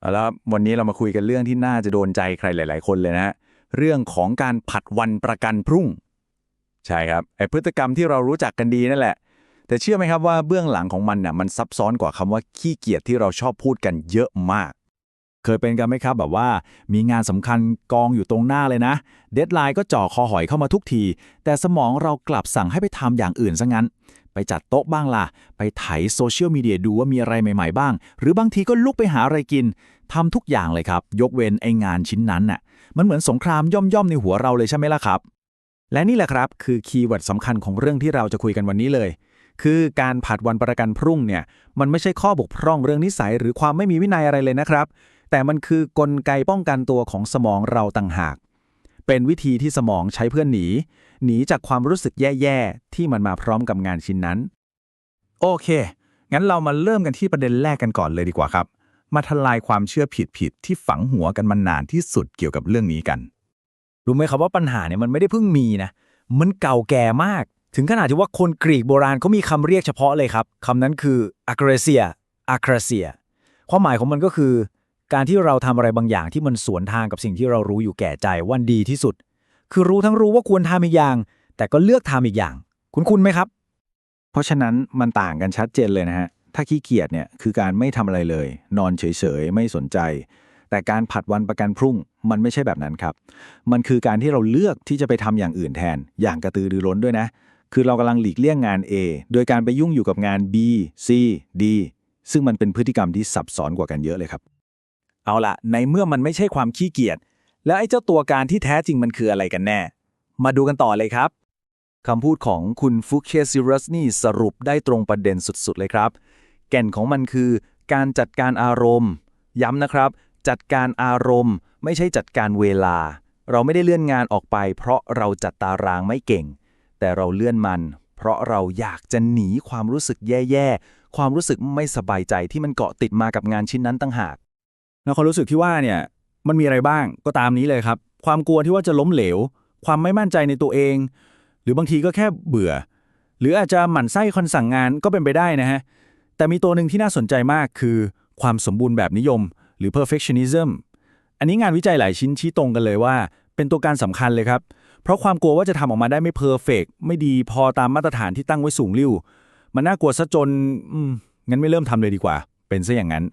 เอาแล้ววันนี้เรามาคุยกันเรื่องที่น่าจะโดนใจใครหลาย ๆ คนเลยนะฮะเรื่องของการผัดวันประกันพรุ่ง ใช่ครับไอพฤติกรรมที่เรารู้จักกันดีนั่นแหละ แต่เชื่อไหมครับว่าเบื้องหลังของมันน่ะมันซับซ้อนกว่าคำว่าขี้เกียจที่เราชอบพูดกันเยอะมาก เคยเป็นกันไหมครับแบบว่า มีงานสำคัญกองอยู่ตรงหน้าเลยนะ เดดไลน์ก็จ่อคอหอยเข้ามาทุกที แต่สมองเรากลับสั่งให้ไปทำอย่างอื่นซะงั้นไปจัดโต๊ะบ้างล่ะ ไปไถโซเชียลมีเดียดูว่ามีอะไรใหม่ ๆ บ้าง หรือบางทีก็ลุกไปหาอะไรกินทำทุกอย่างเลยครับ ยกเว้นไองานชิ้นนั้นน่ะ มันเหมือนสงครามย่อมๆในหัวเราเลยใช่ไหมล่ะครับ และนี่แหละครับคือคีย์เวิร์ดสำคัญของเรื่องที่เราจะคุยกันวันนี้เลย คือการผัดวันประกันพรุ่งเนี่ย มันไม่ใช่ข้อบกพร่องเรื่องนิสัย หรือความไม่มีวินัยอะไรเลยนะครับ แต่มันคือกลไกป้องกันตัวของสมองเราต่างหาก เป็นวิธีที่สมองใช้เพื่อหนี หนีจากความรู้สึกแย่ๆ ที่มันมาพร้อมกับงานชิ้นนั้น โอเค งั้นเรามาเริ่มกันที่ประเด็นแรกกันก่อนเลยดีกว่าครับ มาทลายความเชื่อผิดๆที่ฝังหัวกันมานานที่สุดเกี่ยวกับเรื่องนี้กัน รู้ไหมครับว่าปัญหาเนี่ยมันไม่ได้เพิ่งมีนะ มันเก่าแก่มาก ถึงขนาดที่ว่าคนกรีกโบราณเขามีคำเรียกเฉพาะเลยครับคำนั้นคือ agresia acrasia ความหมายของมันก็คือ การที่เราทำอะไรบางอย่างที่มันสวนทางกับสิ่งที่เรารู้อยู่แก่ใจว่าดีที่สุด คือรู้ทั้งรู้ว่าควรทำอีกอย่าง แต่ก็เลือกทำอีกอย่าง คุณคุณไหมครับ เพราะฉะนั้นมันต่างกันชัดเจนเลยนะฮะถ้าขี้เกียจเนี่ยคือการไม่ทำอะไรเลย นอนเฉยๆไม่สนใจ แต่การผัดวันประกันพรุ่งมันไม่ใช่แบบนั้นครับ มันคือการที่เราเลือกที่จะไปทำอย่างอื่นแทน อย่างกระตือรือร้นด้วยนะ คือเรากำลังหลีกเลี่ยงงาน A โดยการไปยุ่งอยู่กับงาน B C D ซึ่งมันเป็นพฤติกรรมที่ซับซ้อนกว่ากันเยอะเลยครับ เอาละในเมื่อมันไม่ใช่ความขี้เกียจแล้วไอ้เจ้าตัวการที่แท้จริงมันคืออะไรกันแน่ มาดูกันต่อเลยครับคำพูดของคุณฟุกเคซิรัสนี่สรุปได้ตรงประเด็นสุดๆ เลยครับ แก่นของมันคือ การจัดการอารมณ์ ย้ำนะครับ จัดการอารมณ์ ไม่ใช่จัดการเวลา เราไม่ได้เลื่อนงานออกไป เพราะเราจัดตารางไม่เก่ง แต่เราเลื่อนมัน เพราะเราอยากจะหนีความรู้สึกแย่ๆ ความรู้สึกไม่สบายใจที่มันเกาะติดมากับงานชิ้นนั้นตั้งหาก แล้วความรู้สึกที่ว่าเนี่ยมันมีอะไรบ้างก็ตามนี้เลยครับ ความกลัวที่ว่าจะล้มเหลว ความไม่มั่นใจในตัวเอง หรือบางทีก็แค่เบื่อ หรืออาจจะหมั่นไส้คนสั่งงานก็เป็นไปได้นะฮะ แต่มีตัวหนึ่งที่น่าสนใจมากคือความสมบูรณ์แบบนิยม หรือ perfectionism อันนี้งานวิจัยหลายชิ้นชี้ตรงกันเลยว่า เป็นตัวการสำคัญเลยครับ เพราะความกลัวว่าจะทำออกมาได้ไม่เพอร์เฟกไม่ดีพอตามมาตรฐานที่ตั้งไว้สูงริ้ว มันน่ากลัวซะจนอืมงั้นไม่เริ่มทำเลยดีกว่า เป็นซะอย่างนั้น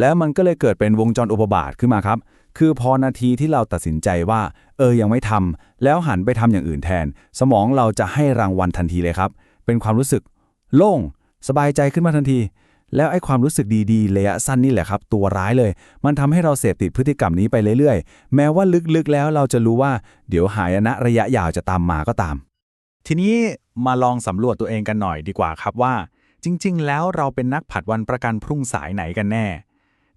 แล้วมันก็เลยเกิดเป็นวงจรอุปบาทขึ้นมาครับ คือพอนาทีที่เราตัดสินใจว่า เออยังไม่ทำแล้วหันไปทำอย่างอื่นแทน สมองเราจะให้รางวัลทันทีเลยครับ เป็นความรู้สึก โล่ง สบายใจขึ้นมาทันที แล้วไอ้ความรู้สึกดีๆระยะสั้นนี่แหละครับ ตัวร้ายเลย มันทำให้เราเสพติดพฤติกรรมนี้ไปเรื่อยๆ แม้ว่าลึกๆแล้วเราจะรู้ว่าเดี๋ยวหายนะระยะยาวจะตามมาก็ตาม ทีนี้มาลองสำรวจตัวเองกันหน่อยดีกว่าครับว่า จริง ๆ แล้วเราเป็นนักผัดวันประกันพรุ่งสายไหนกันแน่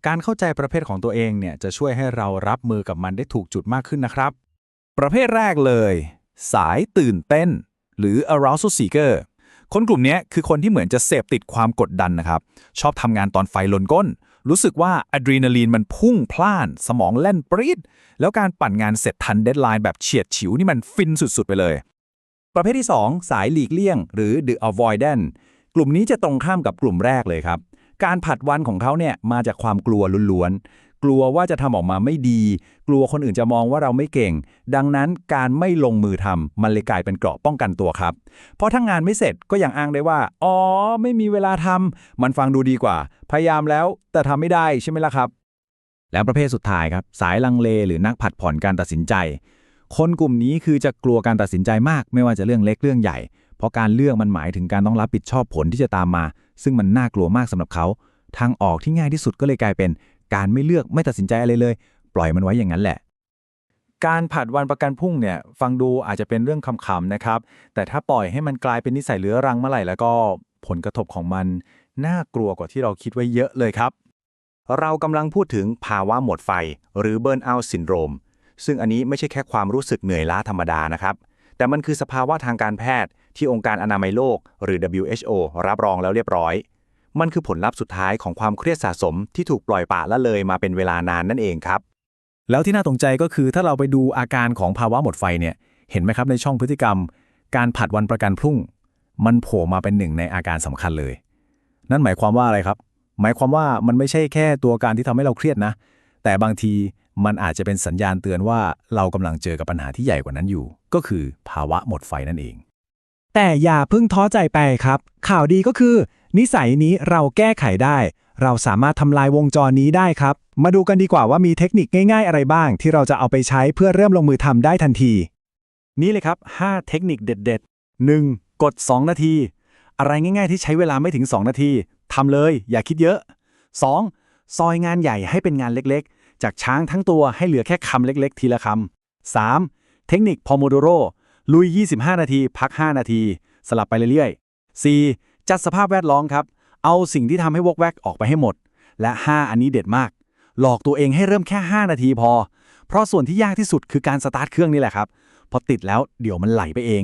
การเข้าใจประเภทของตัวเองเนี่ยจะช่วยให้เรารับมือกับมันได้ถูกจุดมากขึ้นนะครับ ประเภทแรกเลย สายตื่นเต้น หรือ arousal seeker คนกลุ่มนี้คือคนที่เหมือนจะเสพติดความกดดันนะครับ ชอบทำงานตอนไฟลนก้น รู้สึกว่าอะดรีนาลีนมันพุ่งพล่าน สมองแล่นปรีด แล้วการปั่นงานเสร็จทันเดดไลน์แบบเฉียดฉิวนี่มันฟินสุดๆ ไปเลย ประเภทที่ 2 สายหลีกเลี่ยง หรือ the avoidant กลุ่มนี้จะตรงข้ามกับกลุ่มแรกเลยครับ การผัดวันของเขาเนี่ยมาจากความกลัวล้วนๆ กลัวว่าจะทำออกมาไม่ดี กลัวคนอื่นจะมองว่าเราไม่เก่ง ดังนั้นการไม่ลงมือทำมันเลยกลายเป็นเกราะป้องกันตัวครับ เพราะถ้างงานไม่เสร็จก็ยังอ้างได้ว่า อ๋อ ไม่มีเวลาทำมันฟังดูดีกว่า พยายามแล้วแต่ทำไม่ได้ใช่ไหมล่ะครับ แล้วประเภทสุดท้ายครับ สายลังเลหรือนักผัดผ่อนการตัดสินใจ คนกลุ่มนี้คือจะกลัวการตัดสินใจมาก ไม่ว่าจะเรื่องเล็กเรื่องใหญ่ เพราะการเลือกมันหมายถึงการต้องรับผิดชอบผลที่จะตามมา ซึ่งมันน่ากลัวมากสำหรับเขา ทางออกที่ง่ายที่สุดก็เลยกลายเป็น การไม่เลือกไม่ตัดสินใจอะไรเลย ปล่อยมันไว้อย่างนั้นแหละ การผัดวันประกันพรุ่งเนี่ย ฟังดูอาจจะเป็นเรื่องคำๆนะครับ แต่ถ้าปล่อยให้มันกลายเป็นนิสัยเรื้อรังเมื่อไหร่แล้วก็ผลกระทบของมัน น่ากลัวกว่าที่เราคิดไว้เยอะเลยครับ เรากำลังพูดถึงภาวะหมดไฟ หรือ Burnout Syndrome ซึ่งอันนี้ไม่ใช่แค่ความรู้สึกเหนื่อยล้าธรรมดานะครับ แต่มันคือสภาวะทางการแพทย์ ที่องค์การอนามัยโลก หรือ WHO รับรองแล้วเรียบร้อย มันคือผลลัพธ์สุดท้ายของความเครียดสะสมที่ถูกปล่อยปละละเลยมาเป็นเวลานานนั่นเองครับ แล้วที่น่าตกใจก็คือถ้าเราไปดูอาการของภาวะหมดไฟเนี่ย เห็นไหมครับในช่องพฤติกรรม การผัดวันประกันพรุ่ง มันโผล่มาเป็นหนึ่งในอาการสำคัญเลย นั่นหมายความว่าอะไรครับ หมายความว่ามันไม่ใช่แค่ตัวการที่ทำให้เราเครียดนะ แต่บางทีมันอาจจะเป็นสัญญาณเตือนว่าเรากำลังเจอกับปัญหาที่ใหญ่กว่านั้นอยู่ ก็คือภาวะหมดไฟนั่นเอง แต่อย่าเพิ่งท้อใจไปครับ ข่าวดีก็คือ นิสัยนี้เราแก้ไขได้ เราสามารถทำลายวงจรนี้ได้ครับ มาดูกันดีกว่าว่ามีเทคนิคง่ายๆ อะไรบ้าง ที่เราจะเอาไปใช้เพื่อเริ่มลงมือทำได้ทันที นี่เลยครับ 5 เทคนิคเด็ด ๆ 1. กด 2 นาที อะไรง่ายๆ ที่ใช้เวลาไม่ถึง 2 นาทีทำเลย อย่าคิดเยอะ 2. ซอยงานใหญ่ให้เป็นงานเล็กๆ จากช้างทั้งตัวให้เหลือแค่คำเล็ก ๆ ทีละคำ 3. เทคนิคพอโมโดโร ลุย 25 นาที พัก 5 นาที สลับไปเรื่อยๆ 4. จัดสภาพแวดล้อมครับ เอาสิ่งที่ทำให้วกแวกออกไปให้หมด และ 5 อันนี้เด็ดมาก หลอกตัวเองให้เริ่มแค่ 5 นาทีพอ เพราะส่วนที่ยากที่สุดคือการสตาร์ทเครื่องนี่แหละครับ พอติดแล้วเดี๋ยวมันไหลไปเอง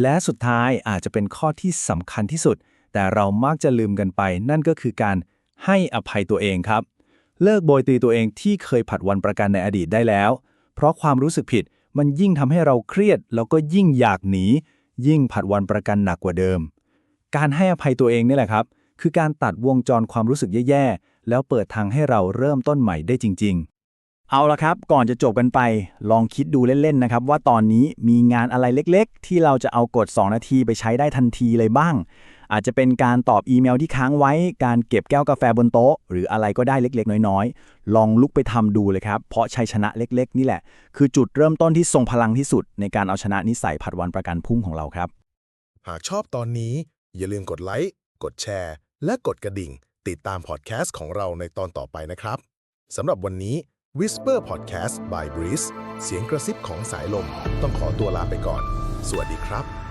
และสุดท้ายอาจจะเป็นข้อที่สำคัญที่สุด แต่เรามักจะลืมกันไป นั่นก็คือการให้อภัยตัวเองครับ เลิกโบยตีตัวเองที่เคยผัดวันประกันในอดีตได้แล้ว เพราะความรู้สึกผิด มันยิ่งทำให้เราเครียด แล้วก็ยิ่งอยากหนี ยิ่งผัดวันประกันหนักกว่าเดิม การให้อภัยตัวเองนี่แหละครับ คือการตัดวงจรความรู้สึกแย่ๆ แล้วเปิดทางให้เราเริ่มต้นใหม่ได้จริง ๆเอาละครับ ก่อนจะจบกันไป ลองคิดดูเล่นๆนะครับ ว่าตอนนี้มีงานอะไรเล็กๆ ที่เราจะเอากด2นาทีไปใช้ได้ทันทีเลยบ้าง อาจจะเป็นการตอบอีเมลที่ค้างไว้ การเก็บแก้วกาแฟบนโต๊ะ หรืออะไรก็ได้เล็กๆ น้อยๆ ลองลุกไปทำดูเลยครับ เพราะชัยชนะเล็กๆ นี่แหละ คือจุดเริ่มต้นที่ทรงพลังที่สุด ในการเอาชนะนิสัยผัดวันประกันพรุ่งของเราครับ หากชอบตอนนี้ อย่าลืมกดไลค์กดแชร์ และกดกระดิ่ง ติดตามพอดแคสต์ของเราในตอนต่อไปนะครับสำหรับวันนี้ Whisper Podcast by Breeze เสียงกระซิบของสายลม ต้องขอตัวลาไปก่อน สวัสดีครับ